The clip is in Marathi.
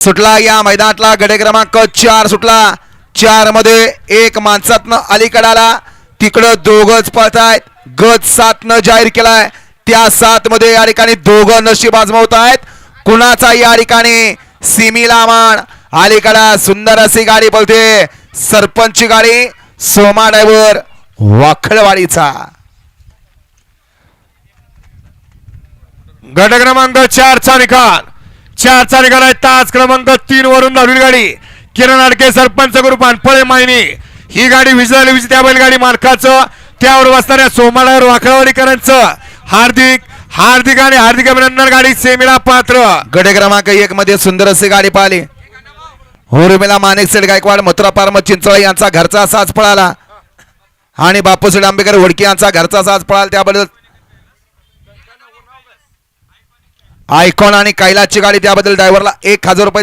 सुटला या मैदानातला गडे क्रमांक चार सुटला. चारमध्ये एक माणसातनं अलीकडाला. तिकडं दोघच पळतायत. गज सातनं जाहीर केलाय. त्या सात मध्ये या ठिकाणी दोघं नशीब आजमावत आहेत कुणाचा या ठिकाणी? सिमीला मान अलीकडा सुंदर अशी गाडी बोलते सरपंच गाडी सोमा ड्रायव्हर वाखळवाडीचा. गट क्रमांक चारचा निकाल. चार निकाल आहे तास क्रमांक तीन वरून धावली गाडी. किरण अडके सरपंच ग्रुप अनफळे मायनी. ही गाडी विजयाला विजय त्या बैलगाडी मालकाचं. त्यावर बसणाऱ्या सोमाळावर वाकळवाडीकरांचं. हार्दिक हार्दिक आणि हार्दिक अभिनंदन. गाडी सेमीला पात्र. गडे क्रमांक एक मध्ये सुंदर अशी गाडी पाहिली. उर्मिला मानेक सेठ गायकवाड मथुरा पारम चिंचोळी यांचा घरचा साज पळाला. आणि बापूसेठ आंबेकर वडके यांचा घरचा साज पळाला. त्याबद्दल आयकॉन आणि कैलासची गाडी त्याबद्दल ड्रायव्हरला एक हजार रुपये